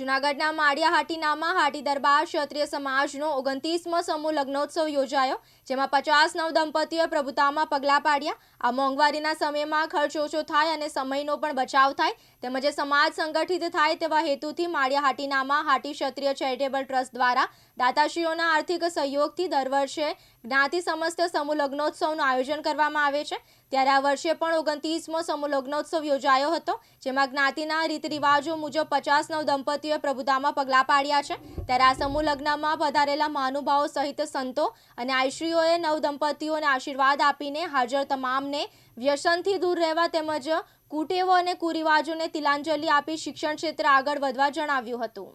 જૂનાગઢના માળિયા હાટીનામાં હાટી દરબાર ક્ષત્રિય સમાજનો ઓગણત્રીસમો સમૂહ લગ્નોત્સવ યોજાયો, જેમાં પચાસ નવ દંપતીઓએ પ્રભુતામાં પગલાં પાડ્યા. આ મોંઘવારીના સમયમાં ખર્ચ ઓછો થાય અને સમયનો પણ બચાવ થાય. તેમજ સમાજ સંગઠિત થાય તેવા હેતુથી માળિયા હાટીનામાં હાટી ક્ષત્રિય ચેરિટેબલ ટ્રસ્ટ દ્વારા દાતાશ્રીઓના આર્થિક સહયોગથી દર વર્ષે જ્ઞાતિ સમસ્ત સમૂહ લગ્નોત્સવનું આયોજન કરવામાં આવે છે. ત્યારે આ વર્ષે પણ ઓગણત્રીસમો સમૂહ લગ્નોત્સવ યોજાયો હતો, જેમાં જ્ઞાતિના રીત રિવાજો મુજબ પચાસ નવ દંપતીઓએ પ્રભુતામાં પગલાં પાડ્યા છે. ત્યારે આ સમૂહ લગ્નમાં પધારેલા મહાનુભાવો સહિત સંતો અને આઈશ્રીઓએ નવ દંપતીઓને આશીર્વાદ આપીને હાજર તમામને વ્યસનથી દૂર રહેવા તેમજ કુટેવો અને કુરિવાજોને તિલાંજલિ આપી શિક્ષણ ક્ષેત્રે આગળ વધવા જણાવ્યું હતું.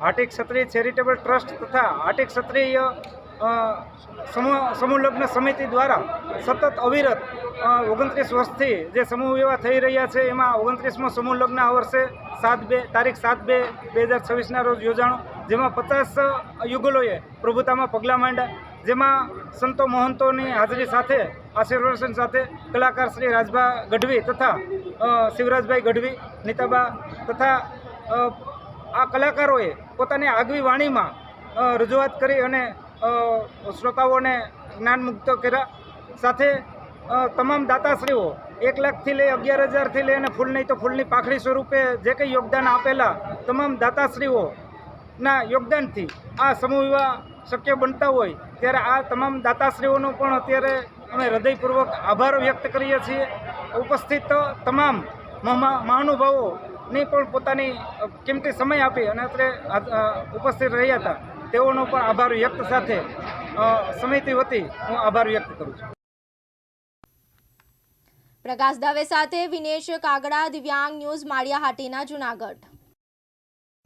આર્ટિક ક્ષત્રિય ચેરિટેબલ ટ્રસ્ટ તથા આર્ટિક ક્ષત્રિય સમૂહ સમૂહ લગ્ન સમિતિ દ્વારા સતત અવિરત ઓગણત્રીસ વર્ષથી જે સમૂહ વિવાહ થઈ રહ્યા છે, એમાં ઓગણત્રીસમો સમૂહ લગ્ન આ વર્ષે સાત બે, તારીખ સાત બે બે હજાર છવ્વીસના રોજ યોજાણો, જેમાં પચાસ યુગલોએ પ્રભુતામાં પગલાં માંડ્યા, જેમાં સંતો મહંતોની હાજરી સાથે, આશીર્વાદન સાથે કલાકાર શ્રી રાજભા ગઢવી તથા શિવરાજભાઈ ગઢવી, નીતાબા તથા આ કલાકારોએ પોતાની આગવી વાણીમાં રજૂઆત કરી અને શ્રોતાઓને જ્ઞાનમુક્ત કર્યા. સાથે તમામ દાતાશ્રીઓ એક લાખથી લઈ અગિયાર હજારથી લઈ અને ફૂલ નહીં તો ફૂલની પાખડી સ્વરૂપે જે કંઈ યોગદાન આપેલા તમામ દાતાશ્રીઓના યોગદાનથી આ સમૂહ વિવાહ શક્ય બનતા હોય ત્યારે આ તમામ દાતાશ્રીઓનો પણ અત્યારે અમે હૃદયપૂર્વક આભાર વ્યક્ત કરીએ છીએ. ઉપસ્થિત તમામ મહા- મહાનુભાવોની પણ પોતાની કિંમતી સમય આપી અને અત્યારે ઉપસ્થિત રહ્યા હતા. તેઓનો પણ આભાર વ્યક્ત સાથે સમિતિ વતી હું આભાર વ્યક્ત કરું છું. પ્રકાશ દવે સાથે વિનેશ કાગડા, દિવ્યાંગ ન્યૂઝ માળિયા હાટીના જૂનાગઢ.